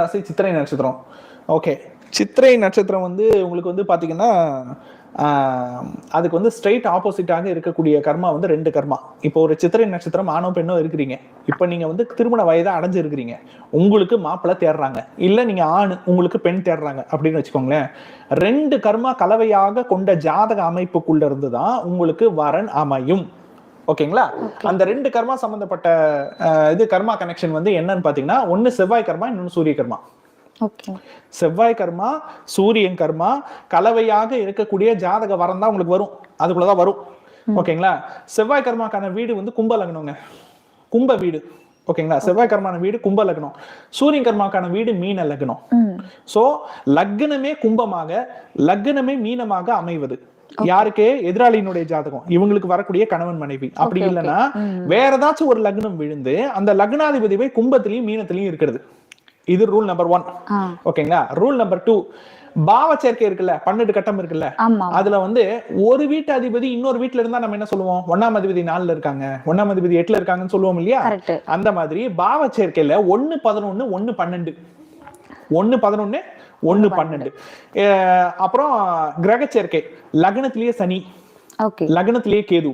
ராசி சித்திரை நட்சத்திரம். ஓகே சித்திரை நட்சத்திரம் வந்து உங்களுக்கு வந்து பார்த்தீங்கன்னா அதுக்கு வந்து ஸ்ட்ரைட் ஆப்போசிட்டாக இருக்கக்கூடிய கர்மா வந்து ரெண்டு கர்மா. இப்போ ஒரு சித்திரை நட்சத்திரம் ஆணோ பெண்ணோ இருக்கிறீங்க. இப்போ நீங்க வந்து திருமண வயதை அடைஞ்சிருக்கிறீங்க. உங்களுக்கு மாப்பிள்ளை தேடுறாங்க. இல்லை நீங்க ஆண் உங்களுக்கு பெண் தேடுறாங்க அப்படின்னு வச்சுக்கோங்களேன். ரெண்டு கர்மா கலவையாக கொண்ட ஜாதக அமைப்புக்குள்ள இருந்து தான் உங்களுக்கு வரன் அமையும். ஓகேங்களா? அந்த ரெண்டு கர்மா சம்பந்தப்பட்ட இது கர்மா கனெக்ஷன் வந்து என்னன்னு பாத்தீங்கன்னா ஒன்னு செவ்வாய் கர்மா இன்னொன்னு சூரிய கர்மா. செவ்வாய் கர்மா சூரியன் கர்மா கலவையாக இருக்கக்கூடிய ஜாதக வரம் தான் உங்களுக்கு வரும். அதுக்குள்ளதான் வரும். ஓகேங்களா? செவ்வாய் கர்மாக்கான வீடு வந்து கும்ப லக்னங்க. கும்ப வீடு. ஓகேங்களா? செவ்வாய் கர்மான வீடு கும்ப லக்னம். சூரியன் கர்மாக்கான வீடு மீன லக்னம். சோ லக்னமே கும்பமாக லக்னமே மீனமாக அமைவது. யாருக்கு? எதிராளியினுடைய ஜாதகம். இவங்களுக்கு வரக்கூடிய கணவன் மனைவி. அப்படி. இல்லைன்னா. வேற ஏதாச்சும் ஒரு லக்னம் விழுந்து அந்த லக்னாதிபதி போய் கும்பத்திலையும் மீனத்திலையும் இருக்கிறது. இது ரூல் நம்பர் ஒன் ஓகேங்களா ரூல் நம்பர் டூ பாவ சேர்க்கை இருக்குல்ல பன்னெண்டு கட்டம் இருக்குல்ல அதுல வந்து ஒரு வீட்டு அதிபதி இன்னொரு வீட்டுல இருந்தா நம்ம என்ன சொல்லுவோம்? ஒன்னாம் அதிபதி நாலுல இருக்காங்க. ஒன்னாம் அதிபதி எட்டுல இருக்காங்கன்னு சொல்லுவோம் இல்லையா? அந்த மாதிரி பாவ சேர்க்கையில ஒன்னு பதினொன்னு ஒன்னு பன்னெண்டு. ஒன்னு பதினொன்னு ஒன்னு பன்னெண்டு. அப்புறம் கிரக சேர்க்கை. லக்னத்திலேயே சனி. லக்னத்திலேயே கேது.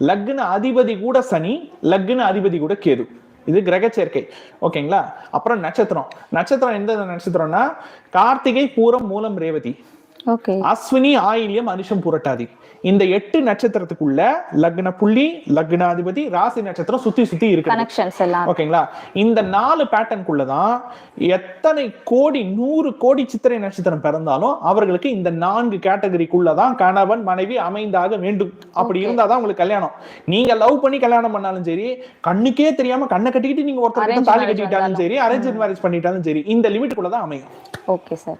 லக்ன அதிபதி கூட சனி லக்ன அதிபதி கூட கேது. இது கிரக சேர்க்கை. ஓகேங்களா? அப்புறம் நட்சத்திரம். நட்சத்திரம் எந்த நட்சத்திரம்னா கார்த்திகை பூரம் மூலம் ரேவதி. அஸ்வினி ஆயில்யம் அனுஷம் புரட்டாதி. இந்த எட்டு நட்சத்திரத்துக்குள்ள லக்ன புள்ளி லக்னாதிபதி ராசி நட்சத்திரம் சுத்தி சுத்தி இருக்கு ஓகேங்களா? இந்த நாலு பேட்டர்னுக்குள்ளதான் எத்தனை கோடி நூறு கோடி சித்திரை நட்சத்திரம் பிறந்தாலும் அவர்களுக்கு இந்த நான்கு கேட்டகரிக்குள்ளதான் கணவன் மனைவி அமைந்தாக வேண்டும். அப்படி. இருந்தாதான் உங்களுக்கு கல்யாணம். நீங்க லவ் பண்ணி கல்யாணம் பண்ணாலும் சரி கண்ணுக்கே தெரியாம கண்ணை கட்டிக்கிட்டு நீங்க ஒருத்தர் தாலி கட்டிக்கிட்டாலும். சரி அரேஞ்ச் மேரேஜ் பண்ணிட்டாலும் சரி இந்த லிமிட்டுக்குள்ளதான் அமையும். Okay sir